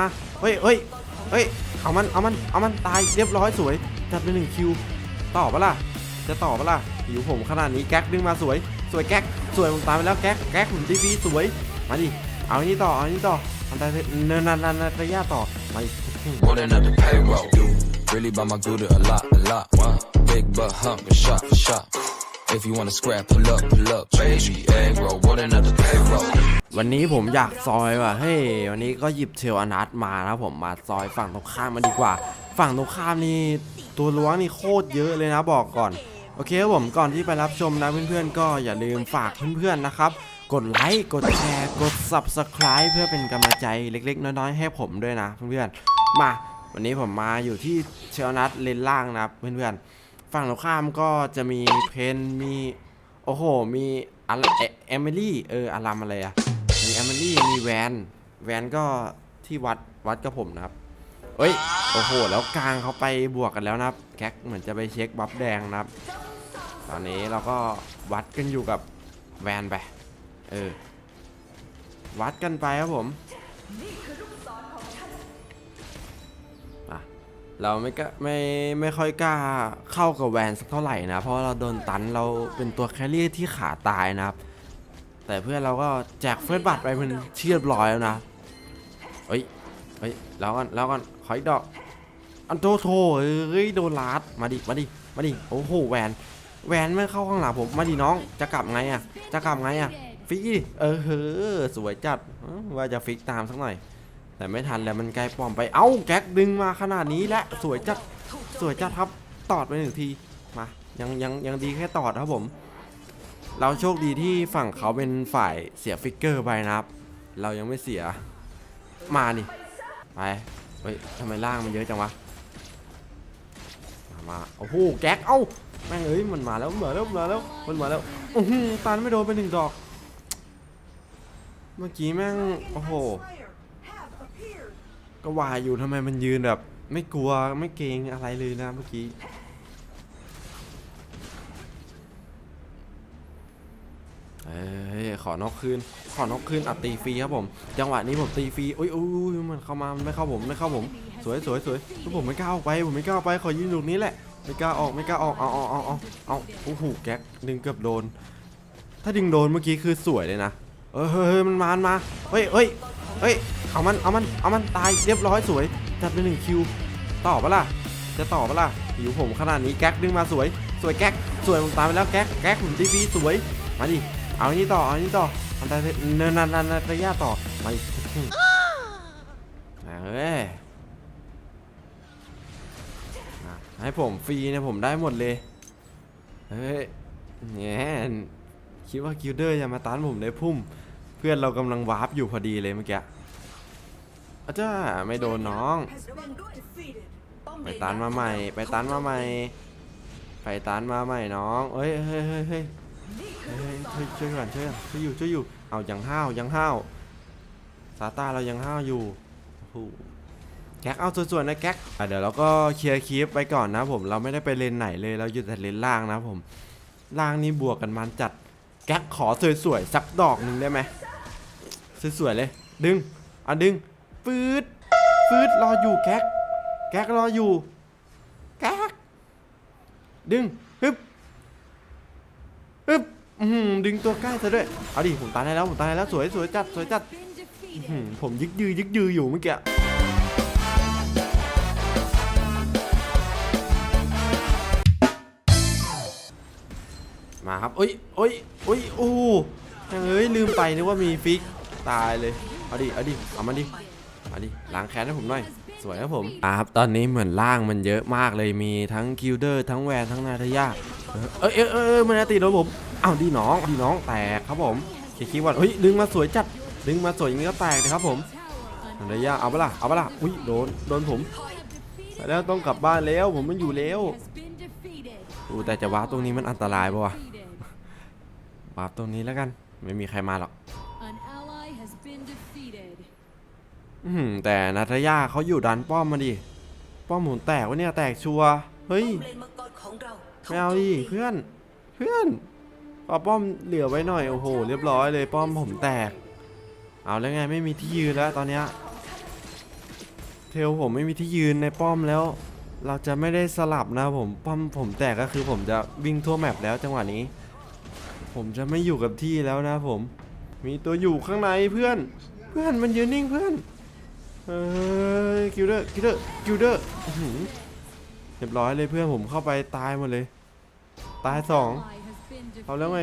มาเฮ้ยเฮ้ยเฮ้ย เอามัน เอามัน เอามัน ตาย เรียบร้อยสวย จัดไปหนึ่งคิว ต่อปะล่ะ จะต่อปะล่ะอยู่ผมขนาดนี้แก๊กดึงมาสวย สวยแก๊ก สวยผมตามไปแล้วแก๊ก แก๊กผมทีพีสวย มาดิ เอาอันนี้ต่อ เอาอันนี้ต่อทำได้เนินนันนันระยะต่อ มาดิ Rolling up the payroll. Really by my good a lot, a lot. Big butt hump a shot for shot. If you wanna scrap, pull up, pull up, baby. Egg roll, rolling up the payroll. วันนี้ผมอยากซอยว่ะเฮ้ยวันนี้ก็หยิบเทลอนัทมานะผมมาซอยฝั่งตรงข้ามมาดีกว่า ฝั่งตรงข้ามนี่ตัวล้วงนี่โคตรเยอะเลยนะบอกก่อน โอเคครับผมก่อนที่ไปรับชมนะเพื่อนๆ ก็อย่าลืมฝากเพื่อนๆนะครับ กดไลค์กดแชร์กด subscribe เพื่อเป็นกำลังใจเล็กๆ น้อยๆ ให้ผมด้วยนะเพื่อนๆมา วันนี้ผมมาอยู่ที่เชลนัทเลนล่างนะครับเพื่อนๆ ฝั่งตรงข้ามก็จะมีเพนมี โอ้โห มีอะไรเอเอมิลี่เอออารามอะไรอะมีเอมิลี่มีแวนแวนก็ที่วัดวัดกับผมนะครับเอ้ยโอ้โห แล้วกลางเขาไปบวกกันแล้วนะครับแก๊กเหมือนจะไปเช็คบัฟแดงนะครับ ตอนนี้เราก็วัดกันอยู่กับแวนไป เออ วัดกันไปครับผมอะ เราไม่กล้าไม่ไม่ค่อยกล้าเข้ากับแวนสักเท่าไหร่นะ เพราะเราโดนตันเราเป็นตัวแครี่ที่ขาตายนะครับ แต่เพื่อนเราก็แจกเฟิร์สบัตไปเป็นที่เรียบร้อยแล้วนะเฮ้ยเฮ้ยแล้วกันแล้วกันขออีกดอกอันโตโถเฮ้ยโดนลาดมาดิมาดิมาดิโอ้โหแวนแวนไม่เข้าข้างหลังผมมาดิน้องจะกลับไงอะจะกลับไงอะฟิกดิเออเฮ้อสวยจัดว่าจะฟิกตามสักหน่อย แต่ไม่ทันแล้วมันไกลปลอมไป เอ้าแก๊กดึงมาขนาดนี้และสวยจัดสวยจัดครับตอดไปหนึ่งทีมายังยังยังดีแค่ตอดครับผม เราโชคดีที่ฝั่งเขาเป็นฝ่ายเสียฟิกเกอร์ไปนะครับ เรายังไม่เสียมานี่ไปเฮ้ยทำไมล่างมันเยอะจังวะมามาโอ้โหแก๊กเอ้าแม่งเอ้ยมันมาแล้วมันมาแล้วมันมาแล้วมันมาแล้วอื้อหือตันไม่โดนไปหนึ่งดอก เมื่อกี้แม่งโอ้โห ก็วายอยู่ทำไมมันยืนแบบ ไม่กลัวไม่เกรงอะไรเลยนะเมื่อกี้เอ้ยขอนอกคืน ขอนอกคืนอัดตีฟรีครับผม จังหวะนี้ผมตีฟรีอุ้ยอุ้ยมันเข้ามามันไม่เข้าผมไม่เข้าผม สวยสวยสวยผมไม่กล้าออกไปผมไม่กล้าออกไปขอยืนตรงนี้แหละไม่กล้าออกไม่กล้าออกเอาเอาเอาเอาเอาโอ้โหแก๊กดึงเกือบโดน ถ้าดึงโดนเมื่อกี้คือสวยเลยนะเออเฮ้ยมันมานมาเฮ้ยเฮ้ยเฮ้ย เอามัน เอามัน เอามันตายเรียบร้อยสวย จัดไปหนึ่งคิว ต่อปะล่ะ จะต่อปะล่ะอยู่ผมขนาดนี้แก๊กดึงมาสวย สวยแก๊ก สวยผมตามไปแล้วแก๊ก แก๊กผมทีพีสวย มาดิ เอาอันนี้ต่อ เอาอันนี้ต่อทำได้เนินนันนันระยะต่อ มาดิเอ้ยให้ผมฟรีนี่ยผมได้หมดเลย เฮ้ยแง่คิดว่าคิวเดอร์จะมาตันผมได้พุ่ม เพื่อนเรากำลังวาร์ปอยู่พอดีเลยเมื่อกี้ อาจ้าไม่โดนน้อง ไปตันมาใหม่ ไปตันมาใหม่ ไปตันมาใหม่น้องเฮ้ยเฮ้ยเฮ้ยเฮ้ยเฮ้ยช่วยก่อนช่วยก่อนช่วยอยู่ช่วยอยู่ เอายังห้าวยังห้าวซาตาเรายังห้าวอยู่แก๊กเอาส่วนๆนะแก๊กอะเดี๋ยวเราก็เคลียร์คลิปไปก่อนนะผมเราไม่ได้ไปเลนไหนเลยเราอยู่แต่เลนล่างนะผมล่างนี่บวกกันมันจัดแก๊กขอสวยๆสักดอกหนึ่งได้ไหมสวยๆเลย ดึงอะดึง ฟืดฟืดรออยู่แก๊ก แก๊กรออยู่ แก๊ก ดึงฮึบฮึบดึงตัวใกล้ซะด้วย เอาดิ ผมตายได้แล้ว ผมตายได้แล้ว สวยสวยจัด สวยจัด ผมยึกยือยึกยืออยู่เมื่อกี้มาครับเอ้ยเอ้ยเอ้ยโอ้ยังเอ้ยลืมไปนึกว่ามีฟิก ตายเลย เอาดิ เอาดิ เอามาดิ มาดิล้างแค้นให้ผมหน่อย สวยครับผมอ่าครับตอนนี้เหมือนล่างมันเยอะมากเลยมีทั้งคิวเดอร์ทั้งแวนทั้งนาทายาเอ้ยเอ้ยเอ้ยเอ้ยมันจะตีโดนผมอ้าวดีน้องดีน้องแตกครับผมเคคิดว่าเฮ้ยดึงมาสวยจัดดึงมาสวยอย่างนี้ก็แตกเลยครับผมนาทายาเอาปะล่ะเอาปะล่ะอุ้ยโดนโดนผมไปแล้วต้องกลับบ้านแล้วผมมันอยู่แล้วอู้แต่จะวาร์ปตรงนี้มันอันตรายปะวะวาร์ปตรงนี้แล้วกัน ไม่มีใครมาหรอก อือหือแต่นาทยาเขาอยู่ดันป้อมมาดิ ป้อมหมุนแตกวะเนี่ยแตกชัวร์เฮ้ยไม่เอาดิเพื่อน เพื่อนเอาป้อมเหลือไว้หน่อยโอ้โห เรียบร้อยเลยป้อมผมแตก เอาแล้วไงไม่มีที่ยืนแล้วตอนเนี้ยเทลผมไม่มีที่ยืนในป้อมแล้ว เราจะไม่ได้สลับนะผมป้อมผมแตกก็คือผมจะวิ่งทั่วแมปแล้วจังหวะนี้ ผมจะไม่อยู่กับที่แล้วนะผม มีตัวอยู่ข้างในเพื่อน เพื่อนมันยืนนิ่งเพื่อน เอ้ยกิลเดอร์กิลเดอร์กิลเดอร์เรียบร้อยเลยเพื่อนผมเข้าไปตายหมดเลย ตายสองเอาแล้วไง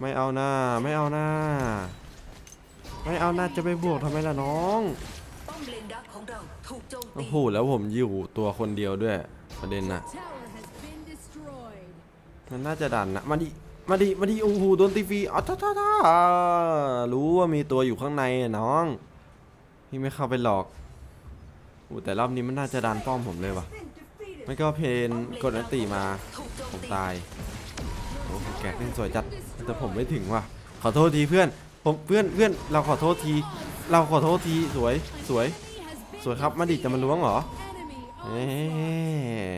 ไม่เอาหน้าไม่เอาหน้า ไม่เอาหน้าจะไปบวกทำไมล่ะน้องโอ้โหแล้วผมอยู่ตัวคนเดียวด้วยประเด็นน่ะมันน่าจะดันนะมาดิมาดิมาดิโอ้โหโดนตีฟีอ๋อท่าท่าท่ารู้ว่ามีตัวอยู่ข้างในน้อง พี่ไม่เข้าไปหลอกอ้แต่รอบนี้มันน่าจะดันป้อมผมเลยว่ะไม่ก็เพนกดอันติมา ผมตายโอ้โหแกเล่นสวยจัด แต่ผมไม่ถึงว่ะ ขอโทษทีเพื่อน ผมเพื่อนเพื่อนเราขอโทษที เราขอโทษทีสวยสวย สวยครับมาดิจะมาล้วงเหรอเอ๊ะ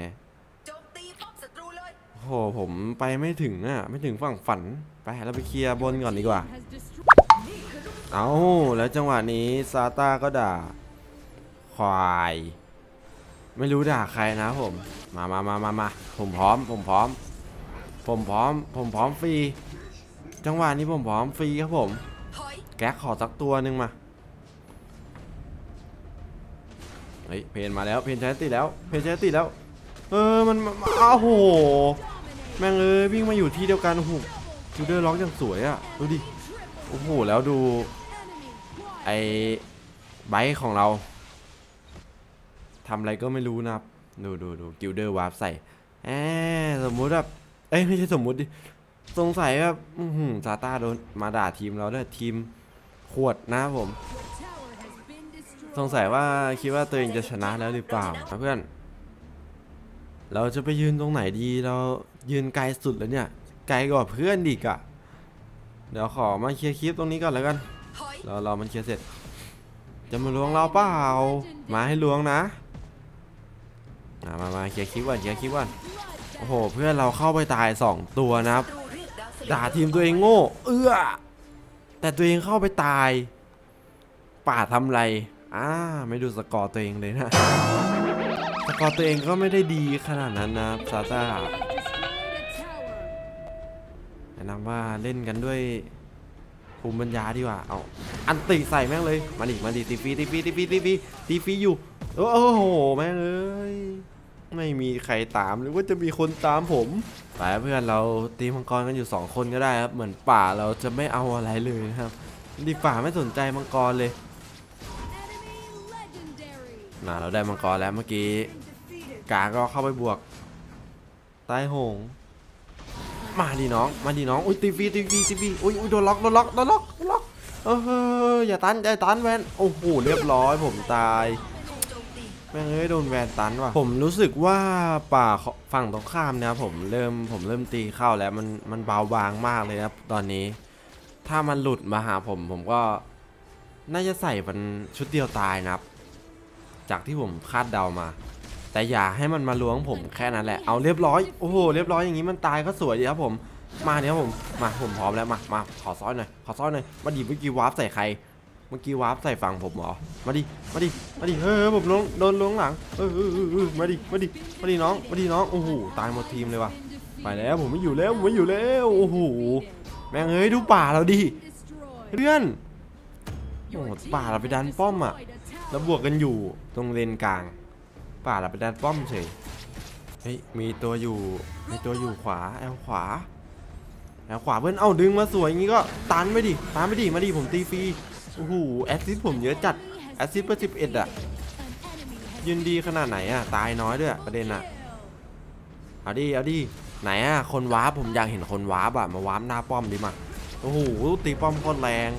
โจมตีป้อมศัตรูเลยโอ้โหผมไปไม่ถึงอะ ไม่ถึงฝั่งฝัน ไปเราไปเคลียร์บนก่อนดีกว่า เอาแล้วจังหวะนี้ซาต้าก็ด่า ควาย ไม่รู้ด่าใครนะผม มามามามามาผมพร้อม ผมพร้อม ผมพร้อม ผมพร้อมฟรี จังหวะนี้ผมพร้อมฟรีครับผม แก๊กขอสักตัวหนึ่งมาเฮ้ยเพนมาแล้วเพนใช้ติแล้วเพนใช้ติแล้ว เออมันมันอ้าวโห แม่งเอ้ยวิ่งมาอยู่ที่เดียวกันโอ้โหคิวเดอร์ล็อกอย่างสวยอะดูดิโอ้โหแล้วดู ไอไบค์ของเราทำอะไรก็ไม่รู้นะครับ ดูดูดูกิลเดอร์วาร์ปใส่แอสมมุติแบบ เอ้ยไม่ใช่สมมุติดิ สงสัยแบบอื้อหือซาต้าโดนมาด่าทีมเราด้วยทีมขวดนะผม สงสัยว่าคิดว่าตัวเองจะชนะแล้วหรือเปล่าเพื่อน เราจะไปยืนตรงไหนดีเรายืนไกลสุดแล้วเนี่ย ไกลกว่าเพื่อนอีกอะเดี๋ยวขอมาเคลียร์คลิปตรงนี้ก่อนแล้วกัน ถอยเราเรามันเคลียร์เสร็จ จะมาล้วงเราเปล่า มาให้ล้วงนะมามามาเคลียร์คลิปก่อนเคลียร์คลิปก่อนโอ้โห เพื่อนเราเข้าไปตายสองตัวนะครับศัตรูเรียกดาวเสลด่าทีมตัวเองโง่ เอื้อ แต่ตัวเองเข้าไปตาย ป่าทำไร อ่า ไม่ดูสกอร์ตัวเองเลยนะ สกอร์ตัวเองก็ไม่ได้ดีขนาดนั้นนะซาต้า Destroyed a tower. แนะนำว่าเล่นกันด้วย ภูมิปัญญาดีกว่า เอาอันติใส่แม่งเลย มาดิมาดิตีฟีตีฟีตีฟีตีฟีตีฟีอยู่ โอ้โห แม่งเอ้ย ไม่มีใครตามหรือว่าจะมีคนตามผมไปเพื่อนเราตีมังกรกันอยู่ 2 คนก็ได้ครับ เหมือนป่าเราจะไม่เอาอะไรเลยนะครับ ดีป่าไม่สนใจมังกรเลยน่ะเราได้มังกรแล้วเมื่อกี้ กาก็เข้าไปบวก ใต้หง มาดิน้อง มาดิน้อง อุ้ยตีฟีตีฟีตีฟีอุ้ยอุ้ยโดนล็อกโดนล็อกโดนล็อกโดนล็อกเอออย่าตันอย่าตันแวนโอ้โหเรียบร้อยผมตายแม่งเอ้ยโดนแวนตันว่ะผมรู้สึกว่าป่าฝั่งตรงข้ามเนี่ยผมเริ่มผมเริ่มตีเข้าแล้วมันมันเบาบางมากเลยนะตอนนี้ ถ้ามันหลุดมาหาผมผมก็น่าจะใส่มันชุดเดียวตายนะครับ จากที่ผมคาดเดามา แต่อย่าให้มันมาล้วงผมแค่นั้นแหละเอาเรียบร้อยโอ้โหเรียบร้อยอย่างนี้มันตายก็สวยดีครับผมมาเนี่ยผมมาผมพร้อมแล้วมามาขอซ้อยหน่อยขอซ้อยหน่อยมาดิเมื่อกี้วาร์ปใส่ใคร เมื่อกี้วาร์ปใส่ฝั่งผมเหรอมาดิมาดิมาดิเฮ้ยผมลงโดนลงหลังเออมาดิมาดิมาดิน้องมาดิน้องโอ้โหตายหมดทีมเลยว่ะไปแล้วผมไม่อยู่แล้วผมไม่อยู่แล้วโอ้โหแม่งเอ้ยดูป่าเราดิเพื่อนโอ้โหป่าเราไปดันป้อมอะแล้วบวกกันอยู่ตรงเลนกลาง ป่าเราไปดันป้อมเฉยเฮ้ยมีตัวอยู่มีตัวอยู่ขวาแอลขวาแอลขวาเพื่อนเอ้าดึงมาสวยอย่างงี้ก็ตันไปดิตันไปดิมาดิผมตีฟรีโอ้โหแอสซิสต์ผมเยอะจัดแอสซิสต์เปอร์สิบเอ็ดอะยืนดีขนาดไหนอะตายน้อยด้วยประเด็นอะเอาดิเอาดิไหนอะคนวาร์ปผมอยากเห็นคนวาร์ปอะมาวาร์ปหน้าป้อมดิมาโอ้โหตีป้อมโคตรแรง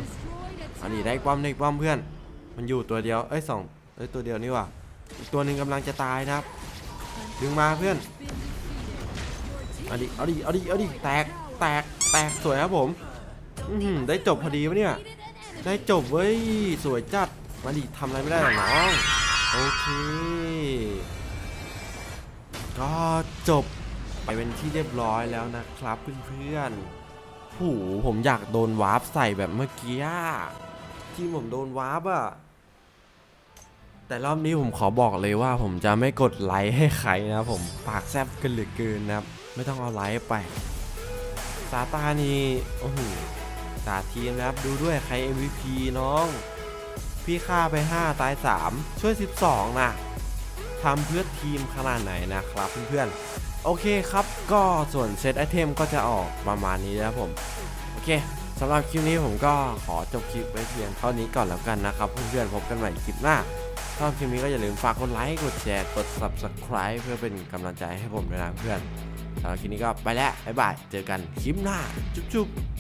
อันนี้ได้ป้อมได้ป้อมเพื่อน มันอยู่ตัวเดียวเอ้ยสองเอ้ยตัวเดียวนี่ว่ะ อีกตัวหนึ่งกำลังจะตายนะครับ ดึงมาเพื่อนเอาดิเอาดิเอาดิเอาดิแตกแตกแตกสวยครับผมอือหือได้จบพอดีวะเนี่ย ได้จบเว้ย สวยจัด มาดิทำอะไรไม่ได้หรอกน้อง โอเค ก็จบไปเป็นที่เรียบร้อยแล้วนะครับเพื่อนๆโหผมอยากโดนวาร์ปใส่แบบเมื่อกี้อะที่ผมโดนวาร์ปอะ แต่รอบนี้ผมขอบอกเลยว่าผมจะไม่กดไลค์ให้ใครนะครับผมปากแซบกันเหลือเกินนะครับ ไม่ต้องเอาไลค์ไปซาตานี่โอ้โหสาทีมนะครับดูด้วยใคร MVP น้อง พี่ฆ่าไป 5 ตาย 3 ช่วย 12 นะทำเพื่อทีมขนาดไหนนะครับเพื่อนๆ โอเคครับก็ส่วนเซตไอเทมก็จะออกประมาณนี้นะครับผม โอเคสำหรับคลิปนี้ผมก็ขอจบคลิปไว้เพียงเท่านี้ก่อนแล้วกันนะครับ เพื่อนๆพบกันใหม่คลิปหน้า ชอบคลิปนี้ก็อย่าลืมฝากกดไลค์ กดแชร์ กด subscribe เพื่อเป็นกำลังใจให้ผมด้วยนะเพื่อนสำหรับคลิปนี้ก็ไปแล้ว บ๊ายบาย เจอกันคลิปหน้า จุ๊บๆ